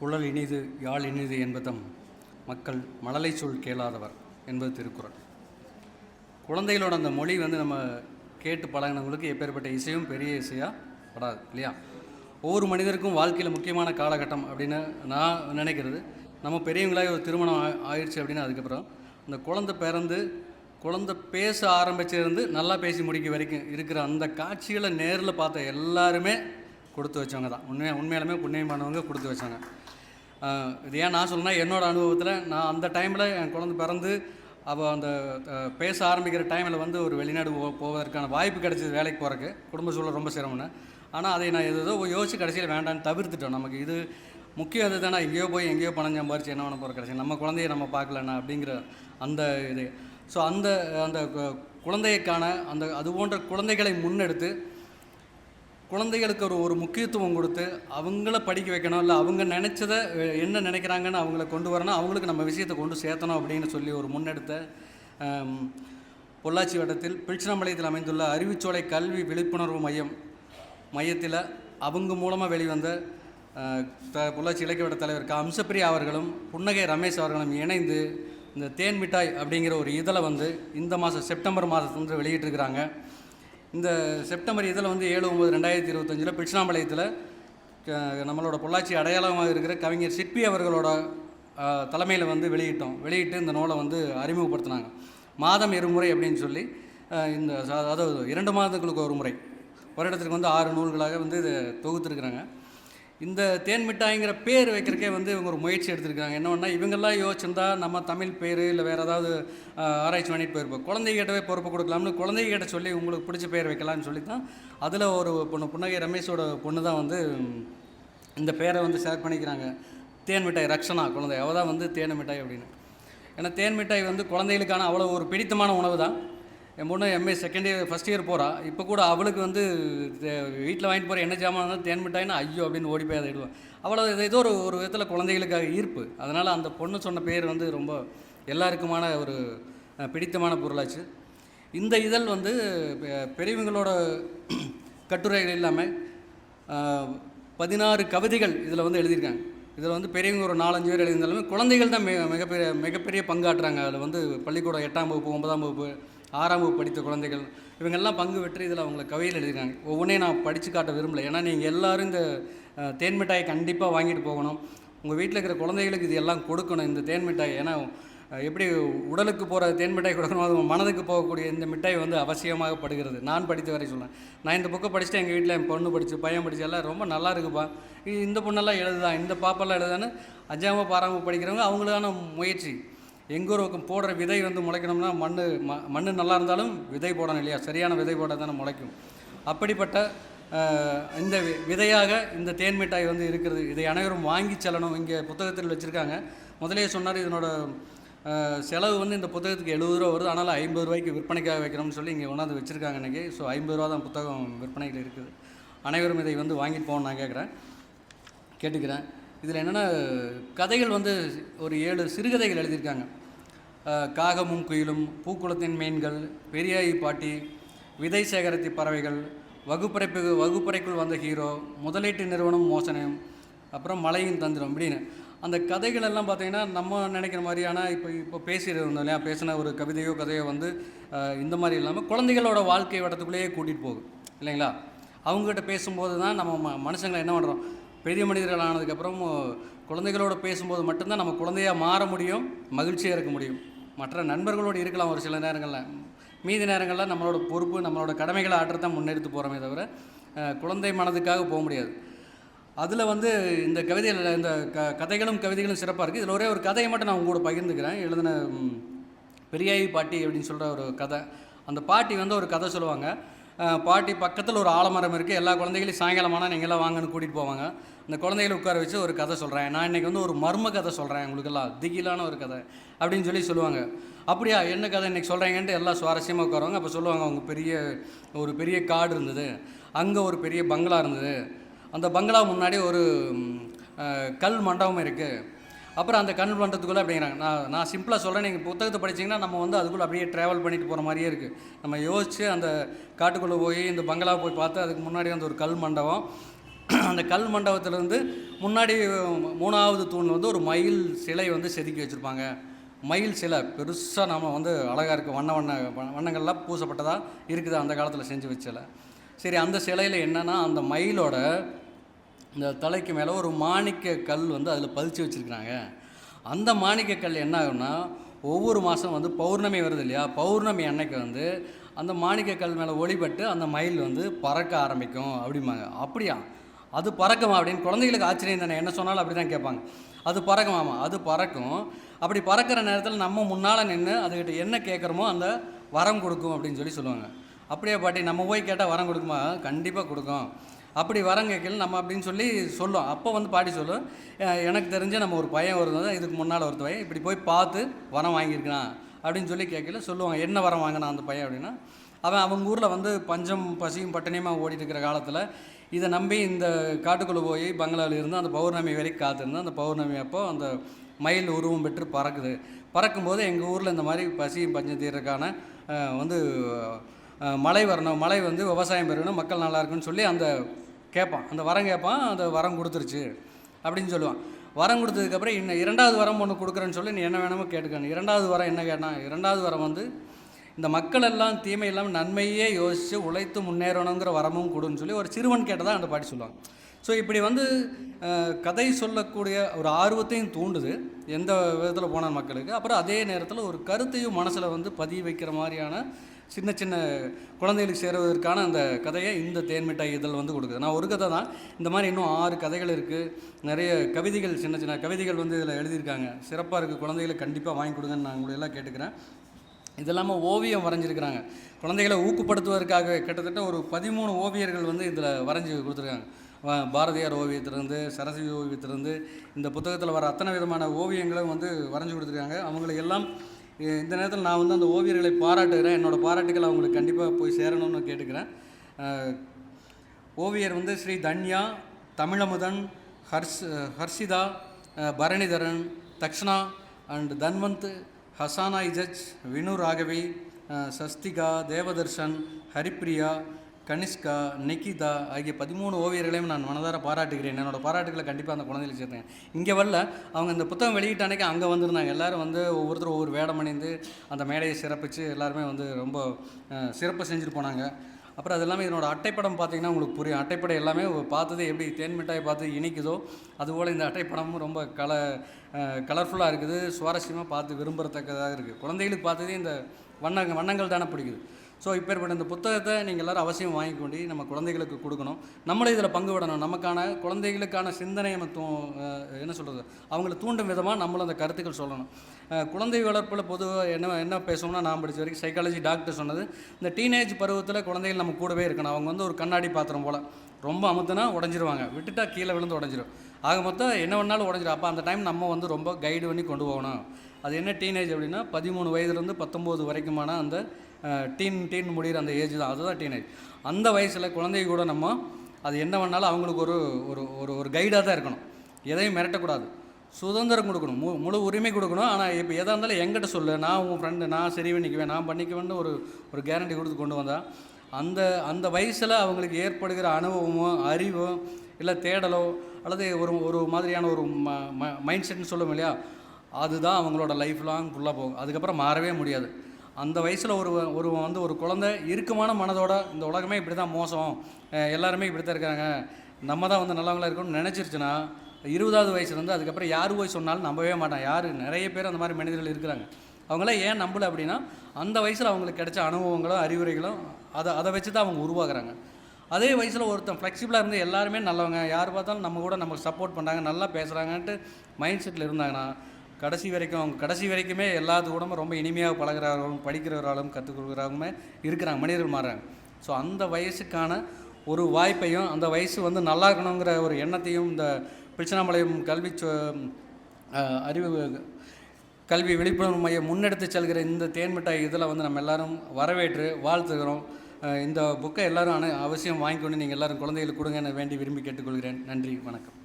குழல் இனிது யாழ் இனிது என்பதும் மக்கள் மழலை சொல் கேளாதவர் என்பது திருக்குறள். குழந்தைகளோட அந்த மொழி வந்து நம்ம கேட்டு பழகினவங்களுக்கு எப்பேற்பட்ட இசையும் பெரிய இசையாக படாது இல்லையா? ஒவ்வொரு மனிதருக்கும் வாழ்க்கையில் முக்கியமான காலகட்டம் அப்படின்னு நான் நினைக்கிறது. நம்ம பெரியவங்களாக ஒரு திருமணம் ஆயிடுச்சு அப்படின்னு அதுக்கப்புறம் அந்த குழந்தை பிறந்து குழந்தை பேச ஆரம்பிச்சிருந்து நல்லா பேசி முடிக்க வரைக்கும் இருக்கிற அந்த காட்சிகளை நேரில் பார்த்த எல்லாருமே கொடுத்து வச்சவங்க தான். உண்மையாக உண்மையாலுமே புண்ணியமானவங்க கொடுத்து வச்சாங்க. இது ஏன் நான் சொல்லணும்னா என்னோடய அனுபவத்தில் நான் அந்த டைமில் என் குழந்தை பிறந்து அவள் அந்த பேச ஆரம்பிக்கிற டைமில் வந்து ஒரு வெளிநாடு போவதற்கான வாய்ப்பு கிடச்சிது வேலைக்கு போகிறக்கு குடும்ப சூழல் ரொம்ப சிரமம்னு. ஆனால் அதை நான் ஏதோ யோசிச்சு கடைசியில் வேண்டான்னு தவிர்த்துட்டோம் நமக்கு இது முக்கியம் அது தானே. எங்கேயோ போய் எங்கேயோ பணம் சம்பாரிச்சு என்ன பண்ண போகிற கடைசி? நம்ம குழந்தைய நம்ம பார்க்கலண்ணா அப்படிங்கிற அந்த இது. ஸோ அந்த அந்த கு- குழந்தைக்கான அந்த அது போன்ற குழந்தைகளை முன்னெடுத்து குழந்தைகளுக்கு ஒரு ஒரு முக்கியத்துவம் கொடுத்து அவங்கள படிக்க வைக்கணும் இல்லை அவங்க நினச்சதை என்ன நினைக்கிறாங்கன்னு அவங்கள கொண்டு வரணும் அவங்களுக்கு நம்ம விஷயத்தை கொண்டு சேர்த்தணும் அப்படின்னு சொல்லி ஒரு முன்னெடுத்த பொள்ளாச்சி வட்டத்தில் பிரிச்சனம்பாளையத்தில் அமைந்துள்ள அறிவுச்சோலை கல்வி விழிப்புணர்வு மையம் மையத்தில் அவங்க மூலமாக வெளிவந்த த- பொள்ளாச்சி இலக்கிய வட்ட தலைவர் க. அம்சப்பிரியா அவர்களும் புன்னகை ரமேஷ் அவர்களும் இணைந்து இந்த தேன் மிட்டாய் அப்படிங்கிற ஒரு இதழை வந்து இந்த மாதம் செப்டம்பர் மாதத்துல வெளியிட்டிருக்கிறாங்க. இந்த செப்டம்பர் இதில் வந்து ஏழு ஒம்பது ரெண்டாயிரத்தி இருபத்தஞ்சில் பிரிச்சனாம்பாளையத்தில் நம்மளோட பொள்ளாச்சி அடையாளமாக இருக்கிற கவிஞர் சிற்பி அவர்களோட தலைமையில் வந்து வெளியிட்டோம். வெளியிட்டு இந்த நூலை வந்து அறிமுகப்படுத்தினாங்க. மாதம் இருமுறை அப்படின்னு சொல்லி இந்த அதாவது இரண்டு மாதங்களுக்கு ஒரு முறை. வருடத்திற்கு வந்து ஆறு நூல்களாக வந்து இதை தொகுத்துருக்குறாங்க. இந்த தேன் மிட்டாய்ங்கிற பேர் வைக்கிறக்கே வந்து இவங்க ஒரு முயற்சி எடுத்திருக்காங்க. என்ன ஒன்றா இவங்கெல்லாம் யோசிச்சிருந்தா நம்ம தமிழ் பேர் இல்லை வேறு ஏதாவது ஆராய்ச்சி பண்ணிட்டு போயிருப்போம். குழந்தைகிட்டவே பொறுப்பு கொடுக்கலாம்னு குழந்தைகிட்ட சொல்லி உங்களுக்கு பிடிச்ச பேர் வைக்கலாம்னு சொல்லி தான் அதில் ஒரு பொண்ணு புன்னகை ரமேஷோட பொண்ணு தான் வந்து இந்த பேரை வந்து செலக்ட் பண்ணிக்கிறாங்க. தேன் மிட்டாய் ரக்ஷனா குழந்தை. அவள் தான் வந்து தேன் மிட்டாய் அப்படின்னு. ஏன்னா தேன் மிட்டாய் வந்து குழந்தைகளுக்கான அவ்வளோ ஒரு பிடித்தமான உணவு தான் என் பொண்ணு MA second year first year போகிறா இப்போ கூட அவளுக்கு வந்து வீட்டில் வாங்கிட்டு போகிற என்ன ஜாமான் இருந்தாலும் தேன் மிட்டாய்னா ஐயோ அப்படின்னு ஓடி போய் அதை இடுவான் அவ்வளோ இது ஏதோ ஒரு ஒரு விதத்தில் குழந்தைகளுக்காக ஈர்ப்பு. அதனால் அந்த பொண்ணு சொன்ன பேர் வந்து ரொம்ப எல்லாருக்குமான ஒரு பிடித்தமான பொருளாச்சு. இந்த இதழ் வந்து பெ- பெரியவங்களோட கட்டுரைகள் இல்லாமல் பதினாறு கவிதைகள் இதில் வந்து எழுதியிருக்காங்க. இதில் வந்து பெரியவங்க ஒரு நாலஞ்சு பேர் எழுதியிருந்தாலுமே குழந்தைகள் தான் மிக மிகப்பெரிய மிகப்பெரிய பங்காற்றுறாங்க. அதில் வந்து பள்ளிக்கூடம் எட்டாம் வகுப்பு ஒன்பதாம் வகுப்பு ஆறாம் வகுப்பு படித்த குழந்தைகள் இவங்கெல்லாம் பங்கு பெற்று இதில் அவங்கள கவையில் எழுதியிருக்காங்க. ஒவ்வொன்றையும் நான் படித்து காட்ட விரும்பல. ஏன்னா நீங்கள் எல்லோரும் இந்த தேன் மிட்டாயை கண்டிப்பாக வாங்கிட்டு போகணும். உங்கள் வீட்டில் இருக்கிற குழந்தைகளுக்கு இது எல்லாம் கொடுக்கணும் இந்த தேன் மிட்டாய். ஏன்னா எப்படி உடலுக்கு போகிற தேன் மிட்டாய் கொடுக்கணும் அது மனதுக்கு போகக்கூடிய இந்த மிட்டாய் வந்து அவசியமாக படுகிறது. நான் படித்த வரை சொன்னேன் நான் இந்த புக்கை படிச்சுட்டு எங்கள் வீட்டில் என் பொண்ணு படித்து பையன் படித்து எல்லாம் ரொம்ப நல்லா இருக்குப்பா. இ- இந்த பொண்ணெல்லாம் எழுதுதான் இந்த பாப்பெல்லாம் எழுதுதான்னு அஞ்சாமல் பாராமல் படிக்கிறவங்க அவங்களுக்கான முயற்சி. எங்கூருக்கும் போடுற விதை வந்து முளைக்கணும்னா மண் ம மண் நல்லா இருந்தாலும் விதை போடணும் இல்லையா? சரியான விதை போட்டால் தானே முளைக்கும். அப்படிப்பட்ட இந்த வி- விதையாக இந்த தேன் மிட்டாய் வந்து இருக்கிறது. இதை அனைவரும் வாங்கி செல்லணும். இங்கே புத்தகத்தில் வச்சுருக்காங்க. முதலே சொன்னார் இதனோட செலவு வந்து இந்த புத்தகத்துக்கு எழுபது ரூபா வருது. ஆனால் ஐம்பது ரூபாய்க்கு விற்பனைக்காக வைக்கணும்னு சொல்லி இங்கே கொண்டாந்து வச்சுருக்காங்க இன்றைக்கி ஸோ ஐம்பது ரூபா தான் புத்தகம் விற்பனையில் இருக்குது. அனைவரும் இதை வந்து வாங்கிட்டு போகணும் நான் கேட்குறேன். கேட்டுக்கிறேன். இதில் என்னென்னா கதைகள் வந்து ஒரு ஏழு சிறுகதைகள் எழுதியிருக்காங்க. காகமும் குயிலும் பூக்குளத்தின் மீன்கள் பெரியாயி பாட்டி விதை சேகரத்தி பறவைகள் வகுப்பறைப்பு வகுப்பறைக்குள் வந்த ஹீரோ முதலீட்டு நிறுவனம் மோசனம் அப்புறம் மலையின் தந்திரம் அப்படின்னு அந்த கதைகள் எல்லாம் நம்ம நினைக்கிற மாதிரியான இப்போ இப்போ பேசியிருந்தோம் இல்லையா? பேசின ஒரு கவிதையோ கதையோ வந்து இந்த மாதிரி இல்லாமல் குழந்தைகளோட வாழ்க்கை வட்டத்துக்குள்ளேயே கூட்டிகிட்டு போகும் இல்லைங்களா? அவங்ககிட்ட பேசும்போது தான் நம்ம ம மனுஷங்களை என்ன பண்ணுறோம் பெரிய மனிதர்கள் ஆனதுக்கப்புறம் குழந்தைகளோட பேசும்போது மட்டும்தான் நம்ம குழந்தையாக மாற முடியும் மகிழ்ச்சியாக இருக்க முடியும். மற்ற நண்பர்களோடு இருக்கலாம் ஒரு சில நேரங்களில். மீதி நேரங்களில் நம்மளோட பொறுப்பு நம்மளோட கடமைகளை ஆற்றத்தான் முன்னெடுத்து போகிறோமே தவிர குழந்தை மனதுக்காக போக முடியாது. அதில் வந்து இந்த கவிதைகள் இந்த க கதைகளும் கவிதைகளும் சிறப்பாக இருக்குது இதில் ஒரே ஒரு கதையை மட்டும் நான் உங்களோட பகிர்ந்துக்கிறேன். எழுதின பெரியாயி பாட்டி அப்படின்னு சொல்கிற ஒரு கதை. அந்த பாட்டி வந்து ஒரு கதை சொல்லுவாங்க. பாட்டி பக்கத்தில் ஒரு ஆலமரம் இருக்குது எல்லா குழந்தைகளையும் சாயங்காலமானால் நீங்கள் எல்லாம் வாங்கன்னு கூட்டிகிட்டு போவாங்க. அந்த குழந்தைகளை உட்கார வச்சு ஒரு கதை சொல்கிறேன் நான் இன்றைக்கி வந்து ஒரு மர்ம கதை சொல்கிறேன் உங்களுக்கெல்லாம் திகிலான ஒரு கதை அப்படின்னு சொல்லி சொல்லுவாங்க. அப்படியா என்ன கதை இன்றைக்கி சொல்கிறீங்கன்ட்டு எல்லாம் சுவாரஸ்யமாக உட்காருவாங்க. அப்போ சொல்லுவாங்க அவங்க பெரிய ஒரு பெரிய காடு இருந்தது. அங்கே ஒரு பெரிய பங்களா இருந்தது. அந்த பங்களா முன்னாடி ஒரு கல் மண்டபம் இருக்குது அப்புறம் அந்த கன்வெர்ட் பண்ணுறதுக்குள்ளே அப்படிங்கிறாங்க. நான் நான் சிம்பிளாக சொல்கிறேன் நீங்கள் புத்தகத்தை படிச்சீங்கன்னா நம்ம வந்து அதுக்குள்ளே அப்படியே ட்ராவல் பண்ணிட்டு போகிற மாதிரியே இருக்குது நம்ம யோசித்து அந்த காட்டுக்குள்ளே போய் இந்த பங்களா போய் பார்த்து அதுக்கு முன்னாடி அந்த ஒரு கல் மண்டபம். அந்த கல் மண்டபத்துலேருந்து முன்னாடி மூணாவது தூண் வந்து ஒரு மயில் சிலை வந்து செதுக்கி வச்சுருப்பாங்க. மயில் சிலை பெருசாக நம்ம வந்து அழகாக இருக்குது வண்ண வண்ண வண்ணங்கள்லாம் பூசப்பட்டதாக இருக்குது அந்த காலத்தில் செஞ்சு வச்ச சரி அந்த சிலையில் என்னென்னா அந்த மயிலோட இந்த தலைக்கு மேலே ஒரு மாணிக்க கல் வந்து அதில் பதிச்சு வச்சுருக்குறாங்க. அந்த மாணிக்க கல் என்ன ஆகும்னா ஒவ்வொரு மாதம் வந்து பௌர்ணமி வருது இல்லையா? பௌர்ணமி அன்னைக்கு வந்து அந்த மாணிக்க கல் மேலே ஒளிபட்டு அந்த மயில் வந்து பறக்க ஆரம்பிக்கும் அப்படிம்பாங்க. அப்படியா? அது பறக்குமா அப்படின்னு குழந்தைகளுக்கு ஆச்சரியம் தானே? என்ன சொன்னாலும் அப்படி தான் கேட்பாங்க. அது பறக்குமாமா அது பறக்கும். அப்படி பறக்கிற நேரத்தில் நம்ம முன்னால் நின்று அதுக்கிட்ட என்ன கேட்குறோமோ அந்த வரம் கொடுக்கும் அப்படின்னு சொல்லி சொல்லுவாங்க. அப்படியே பாட்டி நம்ம போய் கேட்டால் வரம் கொடுக்குமா? கண்டிப்பாக கொடுக்கும். அப்படி வரம் கேட்கல நம்ம அப்படின்னு சொல்லி சொல்லும். அப்போ வந்து பாட்டி சொல்லும். எனக்கு தெரிஞ்ச நம்ம ஒரு பையன் வருது இதுக்கு முன்னால் ஒரு பையன். இப்படி போய் பார்த்து வரம் வாங்கியிருக்கிறான் அப்படின்னு சொல்லி கேட்கல சொல்லுவாங்க. என்ன வரம் வாங்கினான் அந்த பையன் அப்படின்னா அவன் அவங்க ஊரில் வந்து பஞ்சம் பசியும் பட்டினியுமாக ஓடிட்டு இருக்கிற காலத்தில் இதை நம்பி இந்த காட்டுக்குள்ளே போய் பங்களாவில் இருந்து அந்த பௌர்ணமி வரைக்கும் காத்திருந்து அந்த பௌர்ணமி அப்போ அந்த மயில் உருவம் பெற்று பறக்குது. பறக்கும்போது எங்கள் ஊரில் இந்த மாதிரி பசியும் பஞ்சம் தீர்றதுக்கான வந்து மழை வரணும் மழை வந்து விவசாயம் பெறணும் மக்கள் நல்லா இருக்குன்னு சொல்லி அந்த கேட்பான். அந்த வரம் கேட்பான் அந்த வரம் கொடுத்துருச்சு அப்படின்னு சொல்லுவான். வரம் கொடுத்ததுக்கப்புறம் இன்னும் இரண்டாவது வரம் ஒன்று கொடுக்குறேன்னு சொல்லி நீ என்ன வேணுமோ கேட்டுக்கணும் இரண்டாவது வரம் என்ன கேட்டான் இரண்டாவது வரம் வந்து இந்த மக்கள் எல்லாம் தீமை இல்லாமல் நன்மையே யோசித்து உழைத்து முன்னேறணுங்கிற வரமும் கொடுன்னு சொல்லி ஒரு சிறுவன் கேட்டதான் அந்த பாட்டி சொல்லுவாங்க. ஸோ இப்படி வந்து கதை சொல்லக்கூடிய ஒரு ஆர்வத்தையும் தூண்டுது. எந்த விதத்தில் போன மக்களுக்கு. அப்புறம் அதே நேரத்தில் ஒரு கருத்தையும் மனசில் வந்து பதிய வைக்கிற மாதிரியான சின்ன சின்ன குழந்தைகளுக்கு சேருவதற்கான அந்த கதையை இந்த தேன்மிட்டாய் இதழ் வந்து கொடுக்குது. நான் ஒரு கதை தான். இந்த மாதிரி இன்னும் ஆறு கதைகள் இருக்குது நிறைய கவிதைகள் சின்ன சின்ன கவிதைகள் வந்து இதில் எழுதியிருக்காங்க. சிறப்பாக இருக்குது குழந்தைகளுக்கு கண்டிப்பாக வாங்கி கொடுங்கன்னு நான் உங்களை எல்லாம் கேட்டுக்கிறேன். இது இல்லாமல் ஓவியம் வரைஞ்சிருக்கிறாங்க. குழந்தைகளை ஊக்கப்படுத்துவதற்காக கிட்டத்தட்ட ஒரு பதிமூணு ஓவியர்கள் வந்து இதில் வரைஞ்சி கொடுத்துருக்காங்க. பாரதியார் ஓவியத்திலிருந்து சரஸ்வதி ஓவியத்திலிருந்து இந்த புத்தகத்தில் வர அத்தனை விதமான ஓவியங்களும் வந்து வரைஞ்சி கொடுத்துருக்காங்க. அவங்களை எல்லாம் இந்த நேரத்தில் நான் வந்து அந்த ஓவியர்களை பாராட்டுகிறேன். என்னோடய பாராட்டுகள் அவங்களுக்கு கண்டிப்பாக போய் சேரணும்னு கேட்டுக்கிறேன். ஓவியர் வந்து ஸ்ரீ தன்யா தமிழமுதன் ஹர்ஷ் ஹர்ஷிதா பரணிதரன் தக்ஷணா அண்ட் தன்வந்த் ஹசானா இஜஜ் வினு ராகவி சஸ்திகா தேவதர்ஷன் ஹரிப்ரியா கனிஷ்கா நிக்கிதா ஆகிய பதிமூணு ஓவியர்களையும் நான் மனதார பாராட்டுகிறேன். என்னோட பாராட்டுகளை கண்டிப்பாக அந்த குழந்தைகளுக்கு சேர்த்தேன் இங்கே வரல. அவங்க இந்த புத்தகம் வெளியிட்ட அன்னைக்கு அங்கே வந்திருந்தாங்க. எல்லாரும் வந்து ஒவ்வொருத்தரும் ஒவ்வொரு வேடம் அணிந்து அந்த மேடையை சிறப்பித்து எல்லாருமே வந்து ரொம்ப சிறப்பு செஞ்சுட்டு போனாங்க. அப்புறம் அது எல்லாமே இதனோட அட்டைப்படம் பார்த்திங்கன்னா உங்களுக்கு புரியும். அட்டைப்படம் எல்லாமே பார்த்தது எப்படி தேன் மிட்டாய் பார்த்து இனிக்குதோ அதுபோல் இந்த அட்டைப்படமும் ரொம்ப கல கலர்ஃபுல்லாக இருக்குது. சுவாரஸ்யமாக பார்த்து விரும்புகிறத்தக்கதாக இருக்குது குழந்தைகளுக்கு பார்த்ததே இந்த வண்ணங்கள் வண்ணங்கள் தானே பிடிக்குது. ஸோ இப்பேற்பட்ட இந்த புத்தகத்தை நீங்கள் எல்லாரும் அவசியம் வாங்கி கொண்டு நம்ம குழந்தைகளுக்கு கொடுக்கணும். நம்மளும் இதில் பங்கு விடணும். நமக்கான குழந்தைகளுக்கான சிந்தனை நம்ம தூ என்ன சொல்கிறது அவங்கள தூண்டும் விதமாக நம்மளும் அந்த கருத்துக்கள் சொல்லணும். குழந்தை வளர்ப்பில் பொதுவாக என்ன என்ன பேசணும்னா நான் படித்த வரைக்கும் சைக்காலஜி டாக்டர் சொன்னது இந்த டீனேஜ் பருவத்தில் குழந்தைகள் நம்ம கூடவே இருக்கணும். அவங்க வந்து ஒரு கண்ணாடி பாத்திரம் போல். ரொம்ப அமுத்துனா உடஞ்சிருவாங்க. விட்டுட்டா கீழே விழுந்து உடஞ்சிரும். ஆக மொத்தம் என்ன வேணாலும் உடஞ்சிரும். அப்போ அந்த டைம் நம்ம வந்து ரொம்ப கைடு பண்ணி கொண்டு போகணும். அது என்ன டீனேஜ் அப்படின்னா பதிமூணு வயதுலேருந்து பத்தொம்போது வரைக்குமான அந்த டீன் டீன் முடிகிற அந்த ஏஜ் தான். அதுதான் டீனேஜ் அந்த வயசில் குழந்தை கூட நம்ம அது என்ன வேணாலும் அவங்களுக்கு ஒரு ஒரு ஒரு ஒரு கைடாக தான் இருக்கணும். எதையும் மிரட்டக்கூடாது. சுதந்திரம் கொடுக்கணும். மு முழு உரிமை கொடுக்கணும். ஆனால் இப்போ எதாக இருந்தாலும் எங்கிட்ட சொல்லு. நான் உன் ஃப்ரெண்டு நான் சரி பண்ணிக்குவேன். நான் பண்ணிக்குவேன்னு ஒரு ஒரு கேரண்டி கொடுத்து கொண்டு வந்தால் அந்த அந்த வயசில் அவங்களுக்கு ஏற்படுகிற அனுபவமோ அறிவோ இல்லை தேடலோ அல்லது ஒரு ஒரு மாதிரியான ஒரு ம மைண்ட் செட்னு சொல்லுவோம் இல்லையா? அதுதான் அவங்களோட லைஃப் லாங் ஃபுல்லாக போகும். அதுக்கப்புறம் மாறவே முடியாது. அந்த வயசில் ஒரு ஒரு வந்து ஒரு குழந்தை இறுக்கமான மனதோட இந்த உலகமே இப்படி தான் மோசம் எல்லாருமே இப்படி தான் இருக்காங்க. நம்ம தான் வந்து நல்லவங்களாக இருக்கணும்னு நினச்சிருச்சுன்னா இருபதாவது வயசுலேருந்து அதுக்கப்புறம் யார் போய் சொன்னாலும் நம்பவே மாட்டான். யார் நிறைய பேர் அந்த மாதிரி மனிதர்கள் இருக்கிறாங்க. அவங்களாம் ஏன் நம்பல அப்படின்னா அந்த வயசில் அவங்களுக்கு கிடைச்ச அனுபவங்களும் அறிவுரைகளும் அதை அதை வச்சு தான் அவங்க உருவாகுறாங்க. அதே வயசில் ஒருத்தன் ஃப்ளெக்சிபிளாக இருந்து எல்லாருமே நல்லவங்க. யார் பார்த்தாலும் நம்ம கூட நமக்கு சப்போர்ட் பண்ணுறாங்க நல்லா பேசுகிறாங்கன்ட்டு மைண்ட் செட்டில் இருந்தாங்கன்னா கடைசி வரைக்கும் அவங்க கடைசி வரைக்குமே எல்லாத்து கூடவும் ரொம்ப இனிமையாக பழகிறவர்களும் படிக்கிறவர்களும் கற்றுக் கொடுக்குறவங்களுமே இருக்கிறாங்க மனிதர்கள் மாறுறாங்க. ஸோ அந்த வயசுக்கான ஒரு வாய்ப்பையும் அந்த வயசு வந்து நல்லா இருக்கணுங்கிற ஒரு எண்ணத்தையும் இந்த பிச்சனாமலையம் கல்வி சொ- அறிவு கல்வி விழிப்புணர்வு மையம் முன்னெடுத்து செல்கிற இந்த தேன்மிட்டாய் இதில் வந்து நம்ம எல்லாரும் வரவேற்று வாழ்த்துகிறோம். இந்த புக்கை எல்லாரும் அன அவசியம் வாங்கிக்கொண்டு நீங்கள் எல்லாரும் குழந்தைகளுக்கு கொடுங்க என வேண்டி விரும்பி கேட்டுக்கொள்கிறேன். நன்றி வணக்கம்.